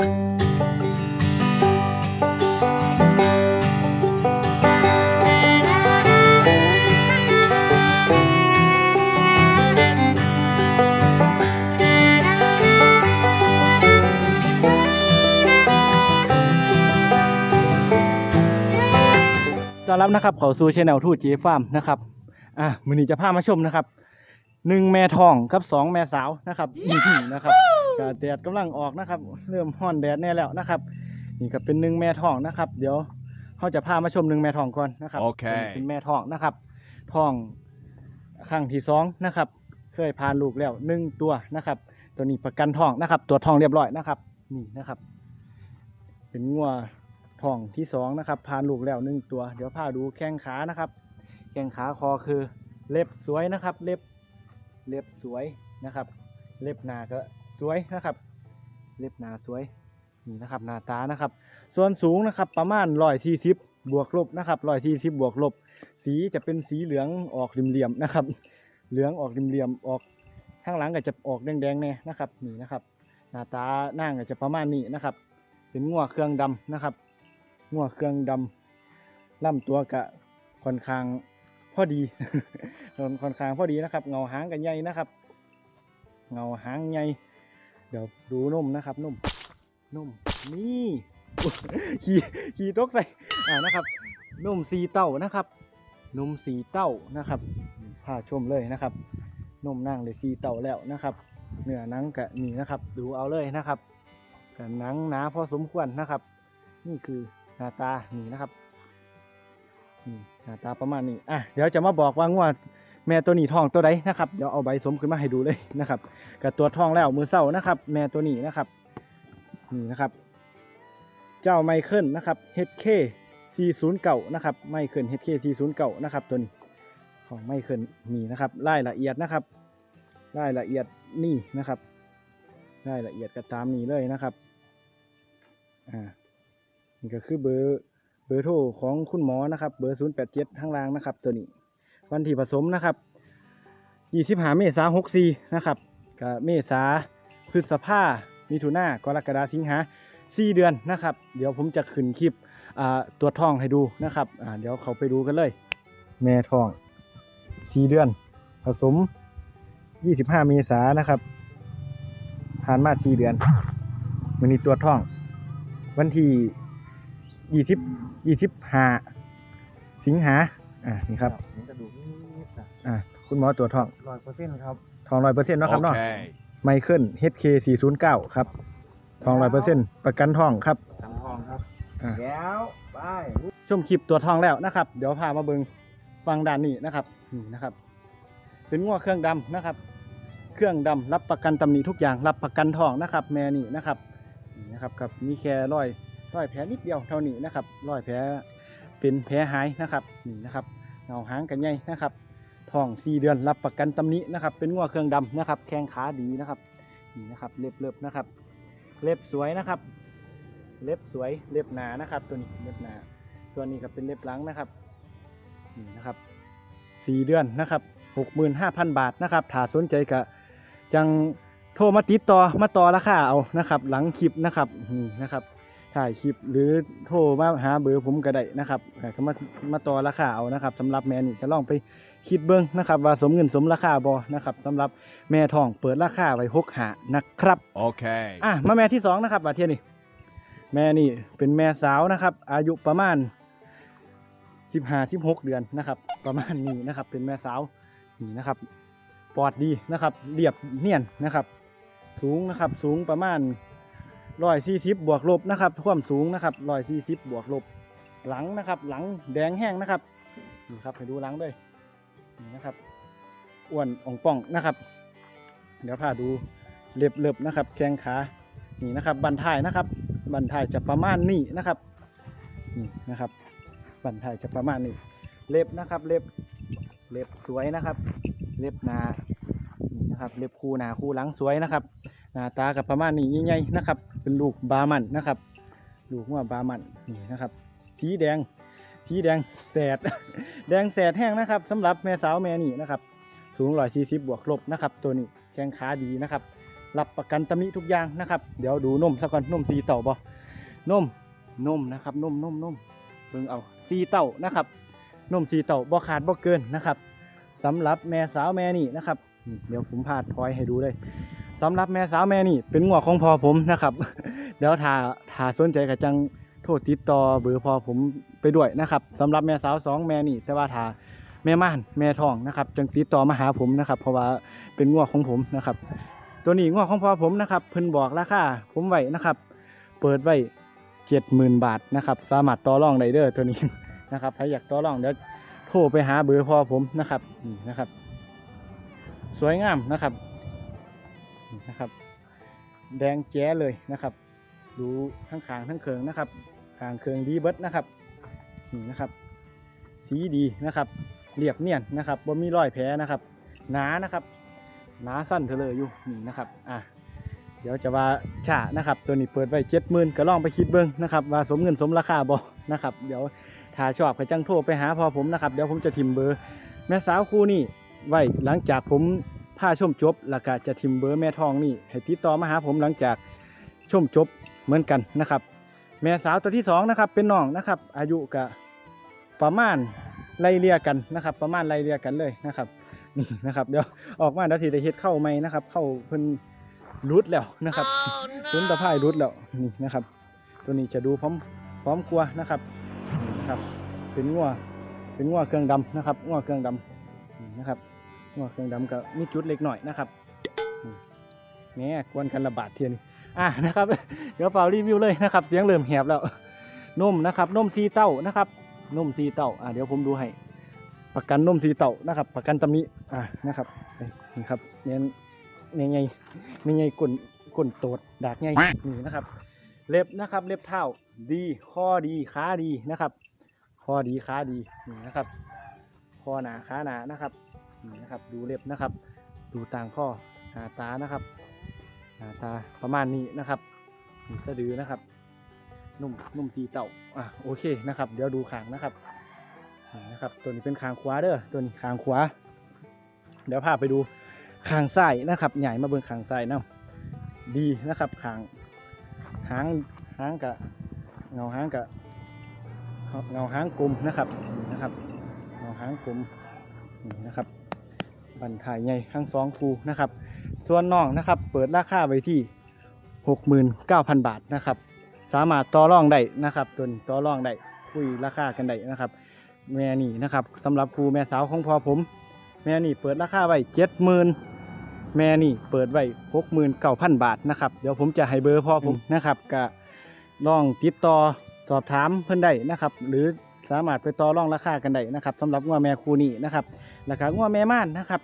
ต้อนรับนะครับเขาสู่ชแนลทูจีฟาร์มนะครับ อะมือนี้จะพามาชมนะครับ หนึ่งแม่ทองกับสองแม่สาวนะครับนี่นะครับก็แดดกำลังออกนะครับ เริ่มห้อนแดดแน่แล้วนะครับนี่ก็เป็นหนึ่งแม่ทองนะครับ เดี๋ยวเขาจะพามาชมหนึ่งแม่ทองก่อนนะครับโอเคเป็นเป็นแม่ทองนะครับทองครั้งที่สองนะครับ เคยพานลูกแล้วหนึ่งตัวนะครับ ตัวนี้ประกันทองนะครับ ตัวจทองเรียบร้อยนะครับ นี่นะครับ เป็นงัวทองที่สองนะครับ พานลูกแล้วหนึ่งตัว เดี๋ยวพาดูแข้งขานะครับ แข้งขาคอคือเล็บสวยนะครับ เล็บ เล็บสวยนะครับ เล็บหนาก็สวยนะครับ เล็บหนาสวยนี่นะครับหน้าตานะครับ ส่วนสูงนะครับประมาณร้อยสี่สิบบวกลบนะครับร้อยสี่สิบบวกลบ สีจะเป็นสีเหลืองออกเหลี่ยมๆนะครับ เหลืองออกเหลี่ยมๆออกข้างหลังก็จะออกแดงๆแน่นะครับนี่นะครับ หน้าตาหน้างก็จะประมาณนี้นะครับ เป็นงัวเครื่องดำนะครับงัวเครื่องดำล่ำตัวกะค่อนข้าง อดีค่อนข้างพอดีนะครับ เงาหางกันใหญ่นะครับ เงาหางใหญ่เดี๋ยวดูนุ่มนะครับนุ่มนุ่มนี่ขี่ขี่ตกใส่อ่านะครับนุ่มสีเต้านะครับนุ่มสีเต้านะครับพาชมเลยนะครับนุ่มนั่งเลยสีเต้าแล้วนะครับเนื้อนังกะนี่นะครับ ดูเอาเลยนะครับกะหนังหนาพอสมควรนะครับ นี่คือหน้าตานี่นะครับนี่ น้าตาประมาณนี้อะเดี๋ยวจะมาบอกว่างวดแม่ตัวนี้ทองตัวใดนะครับเดี๋ยวเอาใบสมขึ้นมาให้ดูเลยนะครับกับตัวทองแล้วมือเศร้านะครับ แม่ตัวนี้นะครับนี่นะครับ เจ้าไมเคิลนะครับ HK 409นะครับไมเคิล HK 409นะครับตัวนี้ของไมเคิลนี่นะครับรายละเอียดนะครับรายละเอียดนี่นะครับรายละเอียดก็ตามนี้เลยนะครับอ่านี่ก็คือเบอร์ เบอร์โทรของคุณหมอนะครับ เบอร์ 087 ข้างล่างนะครับ ตัวนี้ วันที่ผสมนะครับ 25 เมษายน64 นะครับกับเมษาพฤษภามิถุนากรกฎาสิงหา4 เดือนนะครับ เดี๋ยวผมจะขึ้นคลิปตัวท้องให้ดูนะครับเดี๋ยวเขาไปดูกันเลย แม่ท้อง 4 เดือน ผสม 25 เมษายนนะครับผ่านมา 4 เดือนมันนี้ตัวท้อง วันที่ยี่สิบ ยี่สิบห้าสิงหาอ่านี่ครับนี่กระดูกนิดๆนะอ่าคุณหมอตรวจท้องร้อยเปอร์เซ็นต์ครับทองร้อยเปอร์เซ็นต์นาะครับเนาะ Okay. ไมเคิล HK 409ครับ ทองร้อยเปอร์เซ็นต์ประกันทองครับสังทองครับ อ่าแล้วไปชมคลิปตัวจทองแล้วนะครับ เดี๋ยวพามาเบิงฟังด้านนี้นะครับนี่นะครับ เป็นง้วเครื่องดำนะครับ เครื่องดำรับประกันตำหนิทุกอย่างรับประกันทองนะครับ แม่นี่นะครับนี่นะครับกับมีแค่รอย ร้อยแผลนิดเดียวเท่านี้นะครับร้อยแผลเป็นแผลหายนะครับนี่นะครับเงาหางกันใหญ่นะครับท้องสี่เดือนรับประกันตำหนินะครับ เป็นงัวเครื่องดำนะครับ แข้งขาดีนะครับนี่นะครับเล็บเล็บนะครับ เล็บสวยนะครับ เล็บสวยเล็บหนานะครับ ตัวนี้เล็บหนาส่วนนี้ก็เป็นเล็บหลังนะครับนี่นะครับสี่เดือนนะครับหกหมื่นห้าพันบาทนะครับถ้าสนใจก็จังโทรมาติดต่อมาต่อราคาเอานะครับ หลังคลิปนะครับนี่นะครับ ถ่ายคลิปหรือโทรมาหาเบอร์ผมก็ได้นะครับก็มามาต่อราคาเอานะครับสำหรับแม่นี่จะลองไปคิดเบิ้งนะครับว่าสมเงินสมราคาบอนะครับสำหรับแม่ทองเปิดราคาไว้หกหานะครับ Okay. อะมาแม่ที่สองนะครับบาเทียนี่แม่นี่เป็นแม่สาวนะครับ อายุประมาณสิบห้าสิบหกเดือนนะครับ ประมาณนี้นะครับ เป็นแม่สาวนี่นะครับปอดดีนะครับเรียบเนียนนะครับ สูงนะครับสูงประมาณ ร้อยสี่สิบบวกลบนะครับความสูงนะครับร้อยสี่สิบบวกลบหลังนะครับ หลังแดงแห้งนะครับนี่ครับให้ดูหลังด้วยนี่นะครับอ้วนอ่องป่องนะครับ เดี๋ยวพาดูเล็บเล็บนะครับ แข้งขานี่นะครับ บันทายนะครับ บันทายจะประมาณนี้นะครับนี่นะครับ บันทายจะประมาณนี้ เล็บนะครับ เล็บเล็บสวยนะครับ เล็บหนานี่นะครับ เล็บคูหนาคูหลังสวยนะครับหน้าตากับประมาณนี้ใหญ่ๆนะครับ เป็นลูกบามันนะครับ ลูกว่าบามันนี่นะครับ สีแดง สีแดงแสด แดงแสดแห้งนะครับสำหรับแม่สาวแม่นี่นะครับ สูงร้อยสี่สิบบวกลบนะครับ ตัวนี้แข้งขาดีนะครับ รับประกันตำหนิทุกอย่างนะครับ เดี๋ยวดูนมซะก่อนนมสีเต่าบ่นมนมนะครับนมนมนมเบิ่งเอาสีเต่านะครับนมสีเต่าบ่ขาดบ่เกินนะครับสำหรับแม่สาวแม่นี่นะครับ เดี๋ยวผมพาดพลอยให้ดูเลย สำหรับแม่สาวแม่นี่ เป็นงัวของพ่อผมนะครับ เดี๋ยวถ้าถ้าสนใจก็จังโทรติดต่อเบอร์พ่อผมไปด้วยนะครับสำหรับแม่สาวสองแม่นี่ แต่ว่าถ้าแม่ม่านแม่ทองนะครับจังติดต่อมาหาผมนะครับเพราะว่าเป็นงัวของผมนะครับ ตัวนี้งัวของพ่อผมนะครับเพิ่นบอกราคาผมไว้นะครับ เปิดไว้เจ็ดหมื่นบาทนะครับ สามารถต่อรองได้เด้อตัวนี้นะครับใครอยากต่อรองเดี๋ยวโทรไปหาเบอร์พ่อผมนะครับนี่นะครับ สวยงามนะครับ นะครับ แดงแจ๋เลยนะครับ ดูทั้งขางทั้งเคืองนะครับขางเคืองดีเบิดนะครับนี่นะครับ สีดีนะครับเรียบเนียนนะครับบ่มีรอยแผลนะครับ หนานะครับ หนาสั้นเธอเลยอยู่นี่นะครับอะเดี๋ยวจะว่าฉานะครับ ตัวนี้เปิดไว้เจ็ดหมื่นก็ลองไปคิดเบิ้งนะครับว่าสมเงินสมราคาบ่นะครับ เดี๋ยวถ้าชอบก็จังโทรไปหาพอผมนะครับ เดี๋ยวผมจะทิมเบอร์ แม่สาวคู่นี่ไว้หลังจากผม พาชมจบแล้วก็จะทิมเบอร์แม่ทองนี่ให้ติดต่อมาหาผมหลังจากชมจบเหมือนกันนะครับ แม่สาวตัวที่สองนะครับเป็นน้องนะครับ อายุก็ประมาณไล่เลี่ยกันนะครับ ประมาณไล่เลี่ยกันเลยนะครับนี่นะครับเดี๋ยวออกมาเดี๋ยวสิได้เฮ็ดเข้าไหมนะครับ เข้าเพิ่นรุดแล้วนะครับรุนตะไคร่รุดแล้วนี่นะครับ ตัวนี้จะดูพร้อมพร้อมกลัวนะครับนะครับ เป็นงัวเป็นงัวเครื่องดำนะครับงัวเครื่องดำนี่นะครับ งัวเครื่องดำก็มีจุดเล็กหน่อยนะครับนี่แหน่กวนกันระบาดเทียนอะนะครับ เดี๋ยวเปล่ารีวิวเลยนะครับ เสียงเริ่มแหบแล้วนุ่มนะครับนุ่มซีเต้านะครับนุ่มซีเต้าอะเดี๋ยวผมดูให้ ประกันนุ่มสีเต่านะครับ ประกันตำหนิอ่านะครับนี่ครับเน้นเน้นไงไม่ไงกุ่นกุ่นโตดดากไงนี่นะครับ เล็บนะครับ เล็บเท้าดีข้อดีขาดีนะครับข้อดีขาดีนี่นะครับข้อหนาขาหนานะครับ นี่นะครับ ดูเล็บนะครับ ดูต่างข้อหาตานะครับหาตาประมาณนี้นะครับมีสะดือนะครับ นุ่มนุ่มสีเต่าอะโอเคนะครับ เดี๋ยวดูขางนะครับนะครับ ตัวนี้เป็นคางขวาเด้อตัวนี้คางขวา เดี๋ยวพาไปดูคางซ้ายนะครับ ใหญ่มาเบิ่งคางซ้ายนะดีนะครับคางหางหางกะเงาหางกะเงาหางกลมนะครับนี่นะครับเงาหางกลมนี่นะครับ บันถ่ายใหญ่ทั้งสองคูนะครับ ส่วนน้องนะครับ เปิดราคาไว้ที่หกหมื่นเก้าพันบาทนะครับ สามารถต่อรองได้นะครับตัวนี้ต่อรองได้คุยราคากันได้นะครับ แม่นี่นะครับสำหรับครูแม่สาวของพ่อผม แม่นี่เปิดราคาไว้เจ็ดหมื่นแม่นี่เปิดไว้หกหมื่นเก้าพันบาทนะครับ เดี๋ยวผมจะให้เบอร์พ่อผมนะครับก็ลองติดต่อสอบถามเพิ่อนได้นะครับ หรือสามารถไปต่อรองราคากันได้นะครับสำหรับงัวแม่ครูนี่นะครับ ราคางัวแม่ม่านนะครับ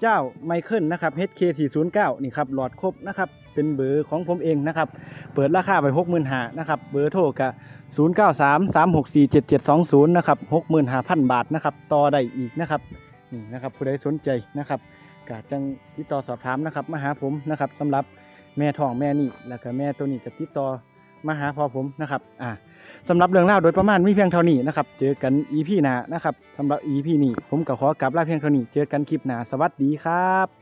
เจ้าไมเคิลนะครับ HK409 นี่ครับหลอดครบนะครับ เป็นเบอร์ของผมเองนะครับ เปิดราคาไปหกหมื่นหานะครับ เบอร์โทรกะศูนย์เก้าสามสามหกสี่เจ็ดเจ็ดสองศูนะครับหกหมื่นห้าพันบาทนะครับ ต่อได้อีกนะครับนี่นะครับผู้ใดสนใจนะครับกาจังติดต่อสอบถามนะครับมาหาผมนะครับสำหรับแม่ทองแม่นี่แล้วก็แม่ตัวนี้ก็ติดต่อมาหาพอผมนะครับอ่า สำหรับเรื่องเล่าวโดยประมาณมีเพียงเท่านี้นะครับ เจอกัน EP หน้านะครับสำหรับ EP นี้ผมก็ขอกลับลาเพียงเท่านี้ เจอกันคลิปหน้าสวัสดีครับ